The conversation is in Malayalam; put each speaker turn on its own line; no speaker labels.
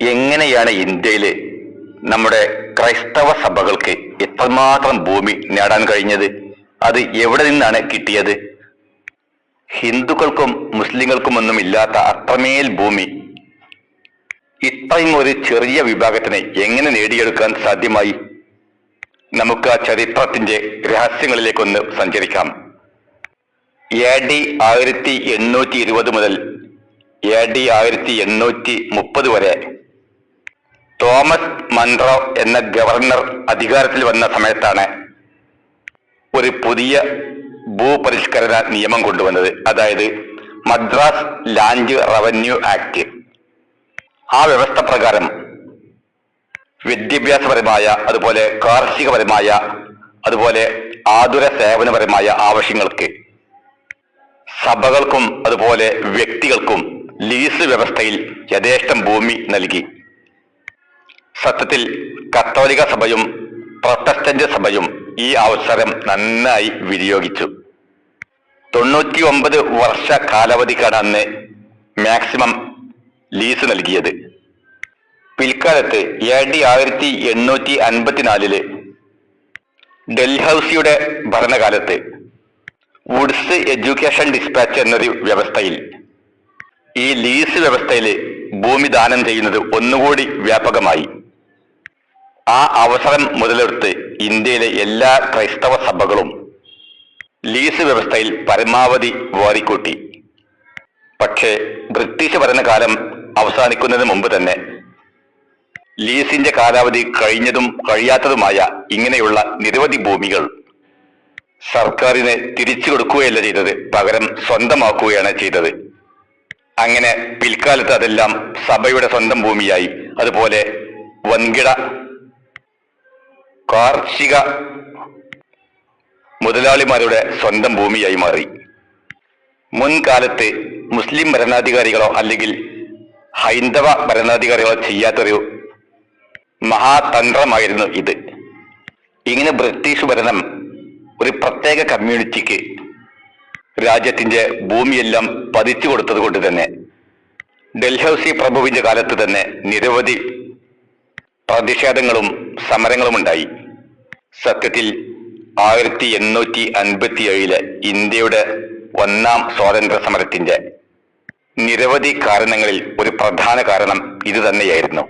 എങ്ങനെയാണ് ഇന്ത്യയിൽ നമ്മുടെ ക്രൈസ്തവ സഭകൾക്ക് എത്രമാത്രം ഭൂമി നേടാൻ കഴിഞ്ഞത്? അത് എവിടെ നിന്നാണ് കിട്ടിയത്? ഹിന്ദുക്കൾക്കും മുസ്ലിങ്ങൾക്കും ഒന്നും ഇല്ലാത്ത അത്രമേൽ ഭൂമി ഇത്രയും ഒരു ചെറിയ വിഭാഗത്തിന് എങ്ങനെ നേടിയെടുക്കാൻ സാധ്യമായി? നമുക്ക് ആ ചരിത്രത്തിന്റെ രഹസ്യങ്ങളിലേക്കൊന്ന് സഞ്ചരിക്കാം. എ ഡി ആയിരത്തി എണ്ണൂറ്റി ഇരുപത് മുതൽ എ ഡി ആയിരത്തി എണ്ണൂറ്റി മുപ്പത് വരെ തോമസ് മൺറോ എന്ന ഗവർണർ അധികാരത്തിൽ വന്ന സമയത്താണ് ഒരു പുതിയ ഭൂപരിഷ്കരണ നിയമം കൊണ്ടുവന്നത്. അതായത് മദ്രാസ് ലാൻഡ് റവന്യൂ ആക്ട്. ആ വ്യവസ്ഥ പ്രകാരം വിദ്യാഭ്യാസപരമായ അതുപോലെ കാർഷികപരമായ അതുപോലെ ആതുര സേവനപരമായ ആവശ്യങ്ങൾക്ക് സഭകൾക്കും അതുപോലെ വ്യക്തികൾക്കും ലീസ് വ്യവസ്ഥയിൽ യഥേഷ്ടം ഭൂമി നൽകി. സത്യത്തിൽ കത്തോലിക സഭയും പ്രൊട്ടസ്റ്റന്റ് സഭയും ഈ അവസരം നന്നായി വിനിയോഗിച്ചു. തൊണ്ണൂറ്റി ഒമ്പത് വർഷ കാലാവധിക്കാണ് അന്ന് മാക്സിമം ലീസ് നൽകിയത്. പിൽക്കാലത്ത് എ ഡി ആയിരത്തി എണ്ണൂറ്റി അൻപത്തിനാലിൽ ഡൽഹൌസിയുടെ ഭരണകാലത്ത് വുഡ്സ് എഡ്യൂക്കേഷൻ ഡിസ്പാച്ച് എന്നൊരു വ്യവസ്ഥയിൽ ഈ ലീസ് വ്യവസ്ഥയിൽ ഭൂമി ദാനം ചെയ്യുന്നത് ഒന്നുകൂടി വ്യാപകമായി. ആ അവസരം മുതലെടുത്ത് ഇന്ത്യയിലെ എല്ലാ ക്രൈസ്തവ സഭകളും ലീസ് വ്യവസ്ഥയിൽ പരമാവധി വാരിക്കൂട്ടി. പക്ഷേ ബ്രിട്ടീഷ് ഭരണകാലം അവസാനിക്കുന്നതിന് മുമ്പ് തന്നെ ലീസിന്റെ കാലാവധി കഴിഞ്ഞതും കഴിയാത്തതുമായ ഇങ്ങനെയുള്ള നിരവധി ഭൂമികൾ സർക്കാരിന് തിരിച്ചു കൊടുക്കുകയല്ല ചെയ്തത് പകരം സ്വന്തമാക്കുകയാണ് ചെയ്തത്. അങ്ങനെ പിൽക്കാലത്ത് അതെല്ലാം സഭയുടെ സ്വന്തം ഭൂമിയായി. അതുപോലെ വൻകിട കാർഷിക മുതലാളിമാരുടെ സ്വന്തം ഭൂമിയായി മാറി. മുൻകാലത്ത് മുസ്ലിം ഭരണാധികാരികളോ അല്ലെങ്കിൽ ഹൈന്ദവ ഭരണാധികാരികളോ ചെയ്യാത്തൊരു മഹാതന്ത്രമായിരുന്നു ഇത്. ഇങ്ങനെ ബ്രിട്ടീഷ് ഭരണം ഒരു പ്രത്യേക കമ്മ്യൂണിറ്റിക്ക് രാജ്യത്തിന്റെ ഭൂമിയെല്ലാം പതിച്ചു കൊടുത്തത് കൊണ്ട് തന്നെ ഡൽഹൌസി പ്രഭുവിന്റെ കാലത്ത് തന്നെ നിരവധി പ്രതിഷേധങ്ങളും സമരങ്ങളും ഉണ്ടായി സത്യത്തിൽ ആയിരത്തി എണ്ണൂറ്റി അൻപത്തി ഏഴിലെ ഇന്ത്യയുടെ ഒന്നാം സ്വാതന്ത്ര്യ സമരത്തിന്റെ നിരവധി കാരണങ്ങളിൽ ഒരു പ്രധാന കാരണം ഇത് തന്നെയായിരുന്നു